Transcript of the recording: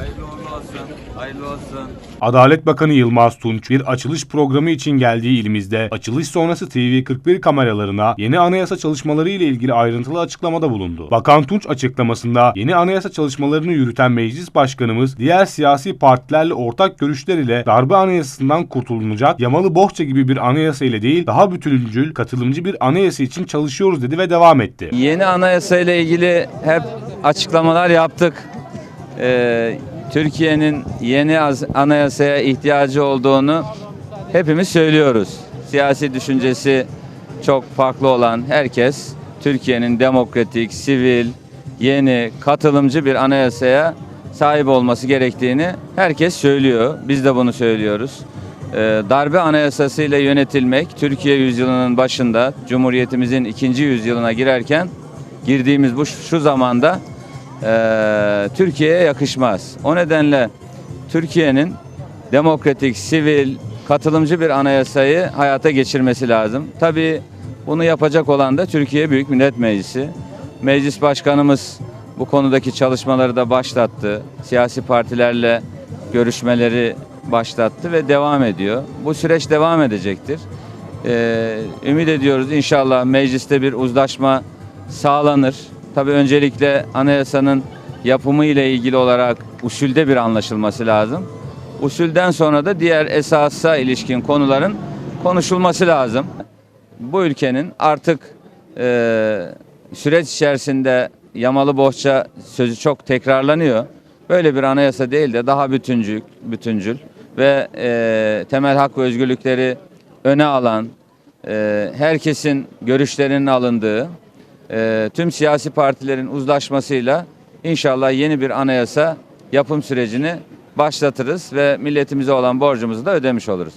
Hayırlı olsun. Hayırlı olsun. Adalet Bakanı Yılmaz Tunç bir açılış programı için geldiği ilimizde açılış sonrası TV41 kameralarına yeni anayasa çalışmaları ile ilgili ayrıntılı açıklamada bulundu. Bakan Tunç açıklamasında yeni anayasa çalışmalarını yürüten meclis başkanımız diğer siyasi partilerle ortak görüşler ile darbe anayasasından kurtulunacak yamalı bohça gibi bir anayasa ile değil daha bütüncül, katılımcı bir anayasa için çalışıyoruz dedi ve devam etti. Yeni anayasa ile ilgili hep açıklamalar yaptık. Ee, Türkiye'nin yeni anayasaya ihtiyacı olduğunu hepimiz söylüyoruz. Siyasi düşüncesi çok farklı olan herkes Türkiye'nin demokratik, sivil, yeni, katılımcı bir anayasaya sahip olması gerektiğini herkes söylüyor. Biz de bunu söylüyoruz. Ee, darbe anayasası ile yönetilmek Türkiye yüzyılının başında Cumhuriyetimizin ikinci yüzyılına girerken girdiğimiz bu şu zamanda eee, Türkiye'ye yakışmaz. O nedenle Türkiye'nin demokratik, sivil, katılımcı bir anayasayı hayata geçirmesi lazım. Tabii bunu yapacak olan da Türkiye Büyük Millet Meclisi. Meclis Başkanımız bu konudaki çalışmaları da başlattı. Siyasi partilerle görüşmeleri başlattı ve devam ediyor. Bu süreç devam edecektir. Ee, ümit ediyoruz inşallah mecliste bir uzlaşma sağlanır. Tabii öncelikle anayasanın yapımı ile ilgili olarak usulde bir anlaşılması lazım. Usulden sonra da diğer esasa ilişkin konuların konuşulması lazım. Bu ülkenin artık e, süreç içerisinde yamalı bohça sözü çok tekrarlanıyor. Böyle bir anayasa değil de daha bütüncül, bütüncül ve e, temel hak ve özgürlükleri öne alan, e, herkesin görüşlerinin alındığı, e, tüm siyasi partilerin uzlaşmasıyla inşallah yeni bir anayasa yapım sürecini başlatırız ve milletimize olan borcumuzu da ödemiş oluruz.